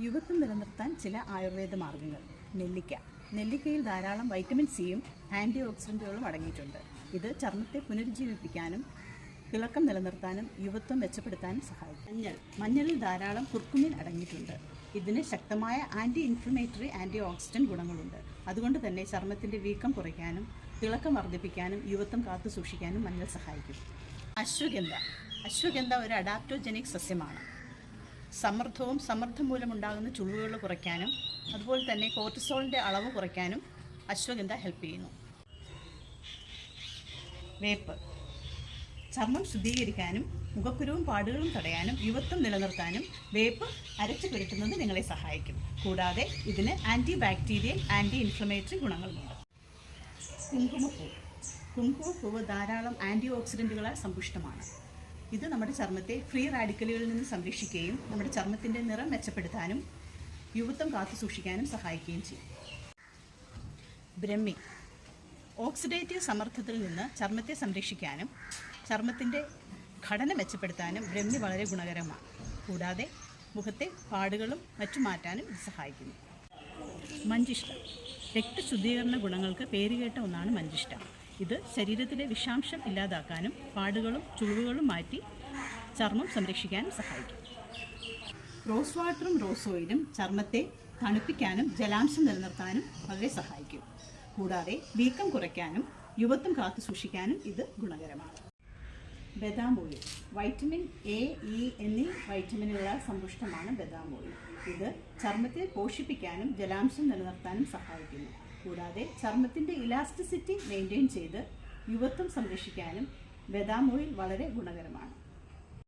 യുവത്വം നിലനിർത്താൻ ചില ആയുർവേദ മാർഗങ്ങൾ. നെല്ലിക്ക. നെല്ലിക്കയിൽ ധാരാളം വൈറ്റമിൻ സിയും ആന്റി ഓക്സിഡന്റുകളും അടങ്ങിയിട്ടുണ്ട്. ഇത് ചർമ്മത്തെ പുനരുജ്ജീവിപ്പിക്കാനും തിളക്കം നിലനിർത്താനും യുവത്വം മെച്ചപ്പെടുത്താനും സഹായിക്കും. മഞ്ഞൾ. മഞ്ഞളിൽ ധാരാളം കുർക്കുമിൻ അടങ്ങിയിട്ടുണ്ട്. ഇതിന് ശക്തമായ ആന്റി ഇൻഫ്ലമേറ്ററി ആന്റി ഓക്സിഡന്റ് ഗുണങ്ങളുണ്ട്. അതുകൊണ്ട് തന്നെ ചർമ്മത്തിന്റെ വീക്കം കുറയ്ക്കാനും തിളക്കം വർദ്ധിപ്പിക്കാനും യുവത്വം കാത്തു സൂക്ഷിക്കാനും മഞ്ഞൾ സഹായിക്കും. അശ്വഗന്ധ. അശ്വഗന്ധ ഒരു അഡാപ്റ്റോജനിക് സസ്യമാണ്. സമ്മർദ്ദവും സമ്മർദ്ദം മൂലമുണ്ടാകുന്ന ചുളിവുകൾ കുറയ്ക്കാനും അതുപോലെ തന്നെ കോർട്ടിസോളിന്റെ അളവ് കുറയ്ക്കാനും അശ്വഗന്ധ ഹെൽപ്പ് ചെയ്യുന്നു. വേപ്പ്. ചർമ്മം ശുദ്ധീകരിക്കാനും മുഖക്കുരുവും പാടുകളും തടയാനും യുവത്വം നിലനിർത്താനും വേപ്പ് അരച്ചു പുരട്ടുന്നത് നിങ്ങളെ സഹായിക്കും. കൂടാതെ ഇതിന് ആന്റി ബാക്ടീരിയൽ ആന്റി ഇൻഫ്ലമേറ്ററി ഗുണങ്ങളുമുണ്ട്. കുങ്കുമപ്പൂ. കുങ്കുമപ്പൂവ് ധാരാളം ആന്റി ഓക്സിഡന്റുകളാൽ സമ്പുഷ്ടമാണ്. ഇത് നമ്മുടെ ചർമ്മത്തെ ഫ്രീ റാഡിക്കലുകളിൽ നിന്ന് സംരക്ഷിക്കുകയും നമ്മുടെ ചർമ്മത്തിന്റെ നിറം മെച്ചപ്പെടുത്താനും യുവത്വം കാത്തു സൂക്ഷിക്കാനും സഹായിക്കുകയും ചെയ്യും. ബ്രഹ്മി ഓക്സിഡേറ്റീവ് സമ്മർദ്ദത്തിൽ നിന്ന് ചർമ്മത്തെ സംരക്ഷിക്കാനും ചർമ്മത്തിന്റെ ഘടന മെച്ചപ്പെടുത്താനും ബ്രഹ്മി വളരെ ഗുണകരമാണ്. കൂടാതെ മുഖത്തെ പാടുകളും മറ്റു മാറ്റാനും ഇത് സഹായിക്കുന്നു. മഞ്ചിഷ്ട രക്തശുദ്ധീകരണ ഗുണങ്ങൾക്ക് പേരുകേട്ട ഒന്നാണ് മഞ്ചിഷ്ട. ഇത് ശരീരത്തിലെ വിഷാംശം ഇല്ലാതാക്കാനും പാടുകളും ചുളിവുകളും മാറ്റി ചർമ്മം സംരക്ഷിക്കാനും സഹായിക്കും. റോസ് വാട്ടറും റോസ് ഓയിലും ചർമ്മത്തെ തണുപ്പിക്കാനും ജലാംശം നിലനിർത്താനും വളരെ സഹായിക്കും. കൂടാതെ വീക്കം കുറയ്ക്കാനും യുവത്വം കാത്തു സൂക്ഷിക്കാനും ഇത് ഗുണകരമാണ്. ബദാം ഓയിൽ വൈറ്റമിൻ എ ഇ എന്നീ വൈറ്റമിനുകളാൽ സമ്പുഷ്ടമാണ് ബദാം ഓയിൽ ഇത് ചർമ്മത്തെ പോഷിപ്പിക്കാനും ജലാംശം നിലനിർത്താനും സഹായിക്കുന്നു. കൂടാതെ ചർമ്മത്തിന്റെ ഇലാസ്റ്റിസിറ്റി മെയിന്റെയിൻ ചെയ്ത് യുവത്വം സംരക്ഷിക്കാനും ബദാം ഓയിൽ വളരെ ഗുണകരമാണ്.